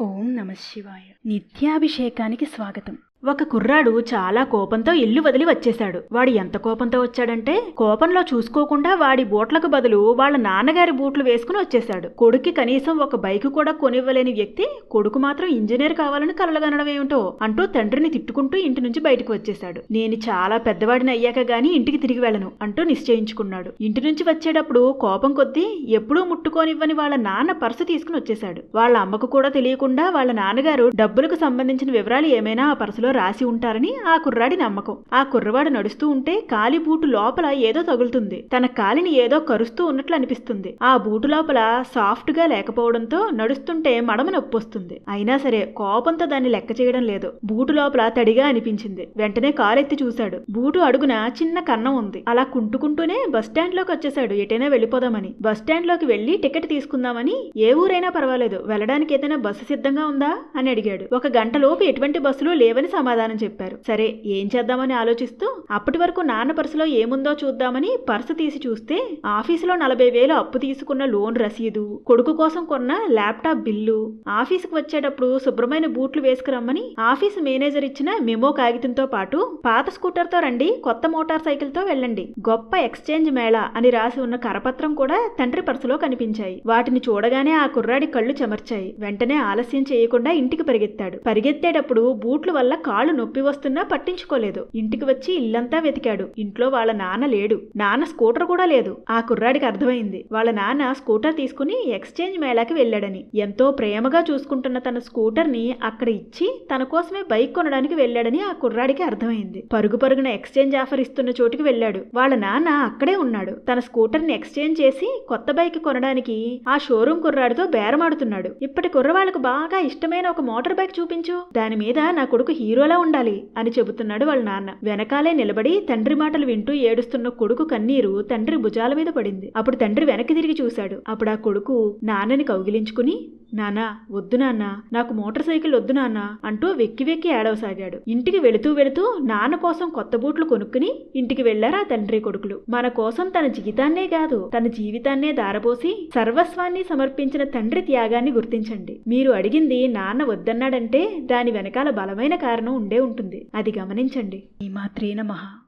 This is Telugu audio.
ఓం నమ శివాయ. నిత్యాభిషేకానికి స్వాగతం. ఒక కుర్రాడు చాలా కోపంతో ఇల్లు వదిలి వచ్చేశాడు. వాడు ఎంత కోపంతో వచ్చాడంటే కోపంలో చూసుకోకుండా వాడి బూట్లకు బదులు వాళ్ళ నాన్నగారి బూట్లు వేసుకుని వచ్చేశాడు. కొడుక్కి కనీసం ఒక బైక్ కూడా కొనివ్వలేని వ్యక్తి కొడుకు మాత్రం ఇంజనీర్ కావాలని కలలుగనడం ఏమిటో అంటూ తండ్రిని తిట్టుకుంటూ ఇంటి నుంచి బయటకు వచ్చేశాడు. నేను చాలా పెద్దవాడిని అయ్యాక గాని ఇంటికి తిరిగి వెళ్ళను అంటూ నిశ్చయించుకున్నాడు. ఇంటి నుంచి వచ్చేటప్పుడు కోపం కొద్దీ ఎప్పుడూ ముట్టుకోనివ్వని వాళ్ళ నాన్న పర్సు తీసుకుని వచ్చేశాడు. వాళ్ళ అమ్మకు కూడా తెలియకుండా వాళ్ళ నాన్నగారు డబ్బులకు సంబంధించిన వివరాలు ఏమైనా ఆ పర్సులో రాసి ఉంటారని ఆ కుర్రాడి నమ్మకం. ఆ కుర్రవాడు నడుస్తూ ఉంటే కాలి బూటు లోపల ఏదో తగులుతుంది. తన కాలిని ఏదో కరుస్తూ ఉన్నట్లు అనిపిస్తుంది. ఆ బూటు లోపల సాఫ్ట్గా లేకపోవడంతో నడుస్తుంటే మడమ నొప్పి వస్తుంది. అయినా సరే కోపంతో దాన్ని లెక్క చేయడం లేదు. బూటు లోపల తడిగా అనిపించింది. వెంటనే కారెత్తి చూశాడు. బూటు అడుగున చిన్న కన్నం ఉంది. అలా కుంటుకుంటూనే బస్ స్టాండ్లోకి వచ్చేశాడు. ఎటైనా వెళ్ళిపోదామని. బస్ స్టాండ్లోకి వెళ్ళి టికెట్ తీసుకుందామని ఏ ఊరైనా పర్వాలేదు. వెళ్ళడానికి ఏదైనా బస్సు సిద్ధంగా ఉందా? అని అడిగాడు. ఒక గంట లోపు ఎటువంటి బస్సులు లేవని సమాధానం చెప్పారు. సరే ఏం చేద్దామని ఆలోచిస్తూ అప్పటి వరకు నాన్న పర్సులో ఏముందో చూద్దామని పర్సు తీసి చూస్తే ఆఫీసులో నలభై వేలు అప్పు తీసుకున్న లోన్ రసీదు కొడుకు కోసం కొన్న ల్యాప్టాప్ బిల్లు ఆఫీసుకు వచ్చేటప్పుడు శుభ్రమైన బూట్లు వేసుకురమ్మని ఆఫీసు మేనేజర్ ఇచ్చిన మెమో కాగితంతో పాటు పాత స్కూటర్తో రండి కొత్త మోటార్ సైకిల్తో వెళ్ళండి. గొప్ప ఎక్స్చేంజ్ మేళా అని రాసి ఉన్న కరపత్రం కూడా తండ్రి పర్సులో కనిపించాయి. వాటిని చూడగానే ఆ కుర్రాడి కళ్ళు చెమర్చాయి. వెంటనే ఆలస్యం చేయకుండా ఇంటికి పరిగెత్తాడు. పరిగెత్తేటప్పుడు బూట్ల వల్ల కాళ్ళు నొప్పి వస్తున్నా పట్టించుకోలేదు. ఇంటికి వచ్చి ఇల్లంతా వెతికాడు. ఇంట్లో వాళ్ళ నాన్న లేడు. నాన్న స్కూటర్ కూడా లేదు. ఆ కుర్రాడికి అర్థమైంది. వాళ్ళ నాన్న స్కూటర్ తీసుకుని ఎక్స్చేంజ్ మేళాకి వెళ్ళాడని. ఎంతో ప్రేమగా చూసుకుంటున్న తన స్కూటర్ని అక్కడ ఇచ్చి తన కోసమే బైక్ కొనడానికి వెళ్ళాడని ఆ కుర్రాడికి అర్థమైంది. పరుగు పరుగున ఎక్స్చేంజ్ ఆఫర్ ఇస్తున్న చోటుకి వెళ్ళాడు. వాళ్ళ నాన్న అక్కడే ఉన్నాడు. తన స్కూటర్ని ఎక్స్చేంజ్ చేసి కొత్త బైక్ కొనడానికి ఆ షోరూమ్ కుర్రాడితో బేరమాడుతున్నాడు. ఇప్పటి కుర్రవాళ్ళకు బాగా ఇష్టమైన ఒక మోటార్ బైక్ చూపించు. దాని మీద నా కొడుకు హీరో హీరోలా ఉండాలి అని చెబుతున్నాడు వాళ్ళ నాన్న. వెనకాలే నిలబడి తండ్రి మాటలు వింటూ ఏడుస్తున్న కొడుకు కన్నీరు తండ్రి భుజాల మీద పడింది. అప్పుడు తండ్రి వెనక్కి తిరిగి చూశాడు. అప్పుడు ఆ కొడుకు నాన్నని కౌగిలించుకుని నానా వద్దు నాన్న నాకు మోటార్ సైకిల్ వద్దు నాన్న అంటూ వెక్కి వెక్కి ఏడవసాగాడు. ఇంటికి వెళుతూ వెళుతూ నాన్న కోసం కొత్త బూట్లు కొనుక్కుని ఇంటికి వెళ్ళారు ఆ తండ్రి కొడుకులు. మన కోసం తన జీవితాన్నే కాదు తన జీవితాన్నే దారపోసి సర్వస్వాన్ని సమర్పించిన తండ్రి త్యాగాన్ని గుర్తించండి. మీరు అడిగింది నాన్న వద్దన్నాడంటే దాని వెనకాల బలమైన కారణం ఉండే ఉంటుంది. అది గమనించండి. ఈ మాత్రేన నమః.